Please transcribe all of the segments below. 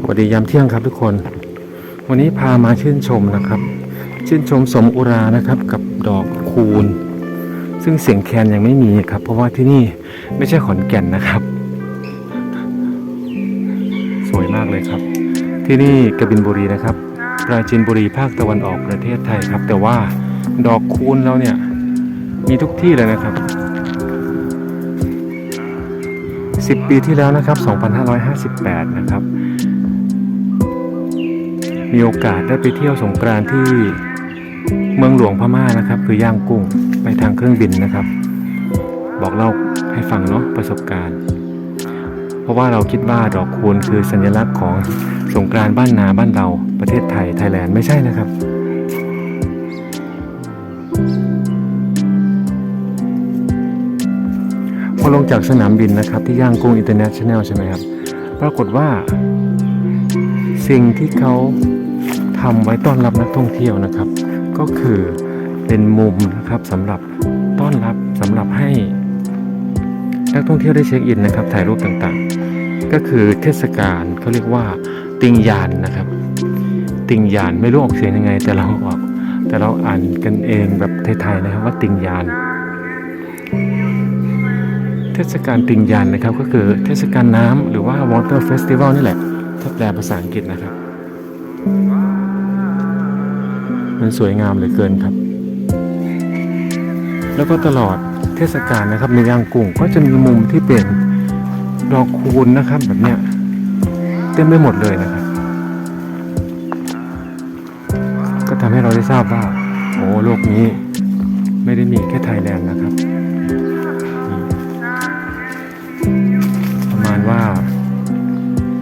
สวัสดียามเที่ยงครับทุกคน วันนี้พามาชื่นชมนะครับ ชื่นชมสมอุรานะครับกับดอกคูณ ซึ่งเสียงแคนยังไม่มีครับ เพราะว่าที่นี่ไม่ใช่ขอนแก่นนะครับ สวยมากเลยครับ ที่นี่กบินบุรีนะครับปราจีนบุรีภาคตะวันออกประเทศไทยครับ แต่ว่าดอกคูณเราเนี่ยมีทุกที่เลยนะครับ10 ปีที่แล้วนะครับ 2558 นะครับ มีโอกาสได้ไปเที่ยวสงกรานที่เมืองหลวงพม่านะครับ คือย่างกุ้งไปทางเครื่องบินนะครับ บอกเล่าให้ฟังเนาะประสบการณ์ เพราะว่าเราคิดว่าดอกคูณคือสัญลักษณ์ของสงกรานบ้านนาบ้านเราประเทศไทยไทยแลนด์ไม่ใช่นะครับพอลงจากสนามบินนะครับที่ย่างกุ้งอินเตอร์เนชั่นแนลใช่ไหมครับ ปรากฏว่าสิ่งที่เขา ทำไว้ต้อนรับนักท่องเที่ยวนะครับ ก็คือเป็นมุมนะครับสำหรับต้อนรับสำหรับให้นักท่องเที่ยวได้เช็คอินนะครับ ถ่ายรูปต่างๆ ก็คือเทศกาลเขาเรียกว่า ติงยานนะครับ ติงยานไม่รู้ออกเสียงยังไง แต่เราออกแต่เราอ่านกันเองแบบไทยๆนะครับว่าติงยาน เทศกาลติงยานนะครับก็คือเทศกาลน้ำหรือว่า Water Festival นี่แหละถ้าแปลภาษาอังกฤษนะครับ มันสวยงามเหลือเกินครับ แล้วก็ตลอดเทศกาลนะครับ ในย่างกุ้งก็จะมีมุมที่เป็นดอกคูณนะครับแบบเนี้ยเต็มไปหมดเลยนะครับ ก็ทำให้เราได้ทราบว่า โอ้โลกนี้ไม่ได้มีแค่ไทยแลนด์นะครับ ประมาณว่า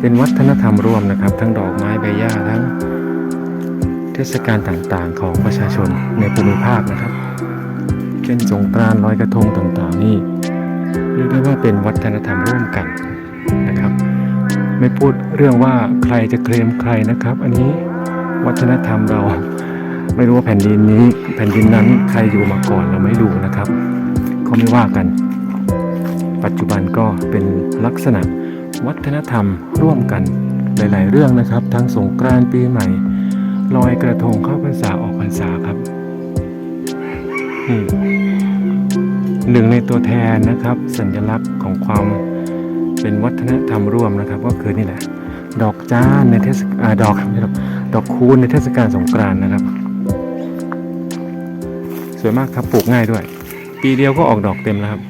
เป็นวัฒนธรรมร่วมนะครับ ทั้งดอกไม้ใบหญ้าทั้ง เทศกาลต่างๆ ของประชาชนในภูมิภาคนะครับ เช่นสงกรานต์ลอยกระทงต่างๆ นี่เรียกได้ว่าเป็นวัฒนธรรมร่วมกันนะครับ ไม่พูดเรื่องว่าใครจะเคลมใครนะครับ อันนี้วัฒนธรรมเราไม่รู้ว่าแผ่นดินนี้แผ่นดินนั้นใครอยู่มาก่อนเราไม่รู้นะครับก็ไม่ว่ากัน ปัจจุบันก็เป็นลักษณะวัฒนธรรมร่วมกันหลาย ๆ เรื่องนะครับ ทั้งสงกรานต์ปีใหม่ ลอยกระทงเข้าพรรษาออกพรรษาครับนี่หนึ่งในตัวแทนนะครับ สัญลักษณ์ของความเป็นวัฒนธรรมร่วมนะครับ ก็คือนี่แหละ ดอกจ้านในเทศกาลดอกไม่ใช่ดอกดอกคูณในเทศกาลสงกรานต์นะครับ สวยมากครับปลูกง่ายด้วย ปีเดียวก็ออกดอกเต็มแล้วครับ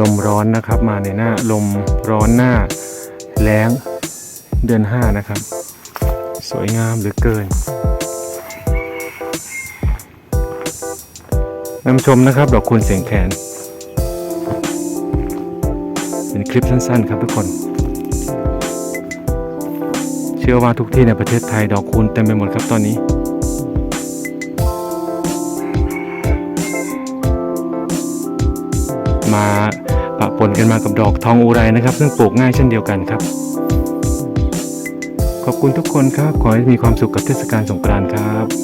ลมร้อนนะครับ มาในหน้าลมร้อนหน้าแล้งเดือนห้านะครับ สวยงามเหลือเกินนำชมนะครับ ดอกคูณเสียงแคนเป็นคลิปสั้นๆ ครับทุกคน เชื่อว่าทุกที่ในประเทศไทยดอกคูณเต็มไปหมดครับตอนนี้มา ปะปนกันมากับดอกทองอุไรนะครับ ซึ่งปลูกง่ายเช่นเดียวกันครับ ขอบคุณทุกคนครับ ขอให้มีความสุขกับเทศกาลสงกรานต์ครับ